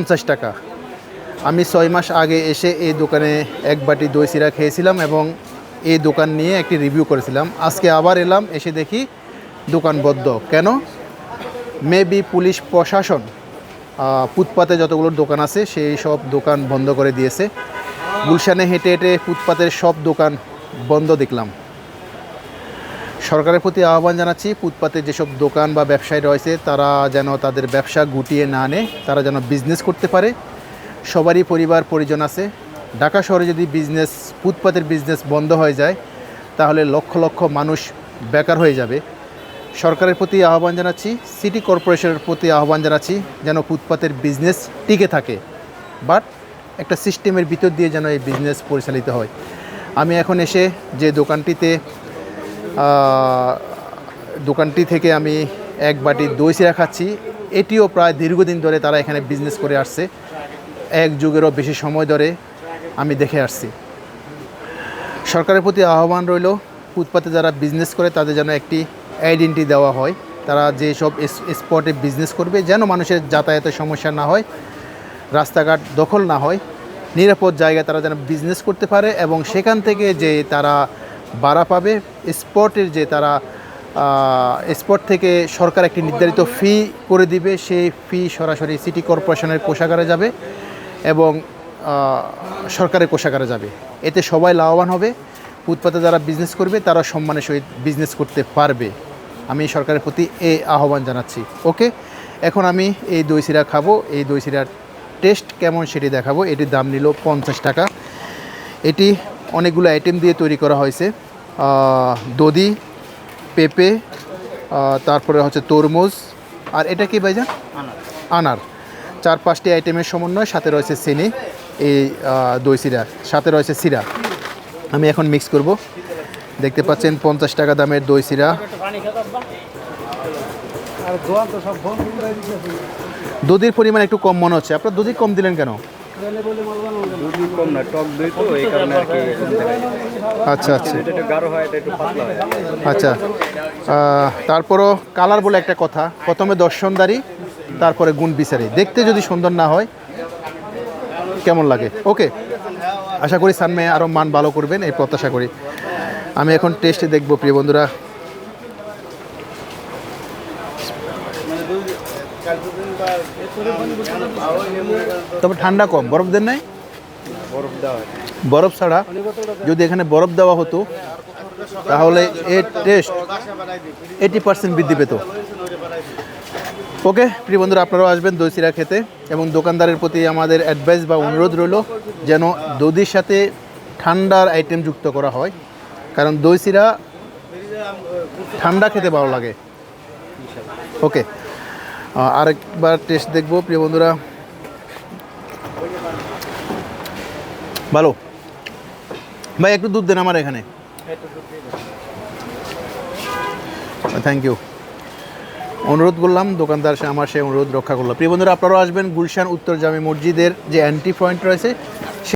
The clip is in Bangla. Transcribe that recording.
পঞ্চাশ টাকা। আমি ছয় মাস আগে এসে এই দোকানে এক বাটি দই সিরা খেয়েছিলাম এবং এই দোকান নিয়ে একটি রিভিউ করেছিলাম। আজকে আবার এলাম, এসে দেখি দোকান বদ্ধ। কেন? মেবি পুলিশ প্রশাসন ফুটপাতে যতগুলো দোকান আছে সেই সব দোকান বন্ধ করে দিয়েছে। গুলশানে হেঁটে হেঁটে ফুটপাতের সব দোকান বন্ধ দেখলাম। সরকারের প্রতি আহ্বান জানাচ্ছি, ফুটপাতে যেসব দোকান বা ব্যবসায়ী রয়েছে, তারা যেন তাদের ব্যবসা গুটিয়ে না আনে, তারা যেন বিজনেস করতে পারে। সবারই পরিবার, পরিজন আছে। ঢাকা শহরে যদি বিজনেস ফুটপাতের বিজনেস বন্ধ হয়ে যায়, তাহলে লক্ষ লক্ষ মানুষ বেকার হয়ে যাবে। সরকারের প্রতি আহ্বান জানাচ্ছি সিটি কর্পোরেশনের প্রতি আহ্বান জানাচ্ছি, যেন ফুটপাতের বিজনেস টিকে থাকে। বাট একটা সিস্টেমের ভিতর দিয়ে যেন এই বিজনেস পরিচালিত হয়। আমি এখন এসে যে দোকানটিতে দোকানটি থেকে আমি এক বাটি দই চিরা খাচ্ছি। এটিও প্রায় দীর্ঘদিন ধরে তারা এখানে বিজনেস করে আসছে। এক যুগেরও বেশি সময় ধরে আমি দেখে আসছি। সরকারের প্রতি আহ্বান রইল, ফুটপাতে যারা বিজনেস করে তাদের যেন একটি আইডেন্টি দেওয়া হয়। তারা যেসব স্পটে বিজনেস করবে, যেন মানুষের যাতায়াতের সমস্যা না হয়, রাস্তাঘাট দখল না হয়। নিরাপদ জায়গায় তারা যেন বিজনেস করতে পারে এবং সেখান থেকে যে তারা ভাড়া পাবে। স্পটের যে তারা স্পট থেকে সরকার একটি নির্ধারিত ফি করে দিবে, সেই ফি সরাসরি সিটি কর্পোরেশনের কোষাগারে যাবে এবং সরকারের কোষাগারে যাবে। এতে সবাই লাভবান হবে। ফুটপাতে যারা বিজনেস করবে, তারা সম্মানের সহিত বিজনেস করতে পারবে। আমি সরকারের প্রতি এ আহ্বান জানাচ্ছি। ওকে? এখন আমি এই দই সিরা খাব। এই দই সিরার টেস্ট কেমন সেটি দেখাবো। এটির দাম নিল পঞ্চাশ টাকা। এটি অনেকগুলো আইটেম দিয়ে তৈরি করা হয়েছে। দদি পেঁপে তারপরে হচ্ছে তরমুজ। আর এটা কি ভাইজান? আনার। চার পাঁচটি আইটেমের সমন্বয় সাথে রয়েছে চিনি, এই দই সিরা। সাথে রয়েছে সিরা। আমি এখন মিক্স করব। দেখতে পাচ্ছেন পঞ্চাশ টাকা দামের দই সিরা। দধির পরিমাণ একটু কম মনে হচ্ছে। আপনার দধি কম দিলেন কেন? দুধ কম না টক দই তো এই কারণে আর কি কম দেখা যায়। আচ্ছা আচ্ছা। এটা একটু গাঢ় হয় এটা একটু পাতলা হয়। আচ্ছা তারপরও কালার বলে একটা কথা। প্রথমে দর্শনদারি তারপরে গুণ বিচারি। দেখতে যদি সুন্দর না হয় কেমন লাগে? ওকে আশা করি সানমে আরও মান ভালো করবেন এই প্রত্যাশা করি। আমি এখন টেস্টে দেখব প্রিয় বন্ধুরা। তবে ঠান্ডা কম, বরফ দেন নাই? বরফ দেওয়া বরফ ছাড়া, যদি এখানে বরফ দেওয়া হতো, তাহলে এর টেস্ট এইটি পার্সেন্ট বৃদ্ধি পেত। ওকে প্রিয় বন্ধুরা, আপনারাও আসবেন দই চিরা খেতে, এবং দোকানদারের প্রতি আমাদের অ্যাডভাইস বা অনুরোধ রইল যেন দধির সাথে ঠান্ডার আইটেম যুক্ত করা হয়, কারণ দই চিরা ঠান্ডা খেতে ভালো লাগে। ওকে আরেকবার টেস্ট দেখব, প্রিয় বন্ধুরা। ভালো। ভাই, একটু দুধ দেন আমার এখানে। থ্যাংক ইউ অনুরোধ করলাম, দোকানদার সে আমার সে অনুরোধ রক্ষা করল। প্রিয় বন্ধুরা, আপনারাও আসবেন গুলশান উত্তর জামে মসজিদের যে অ্যান্টি পয়েন্ট রয়েছে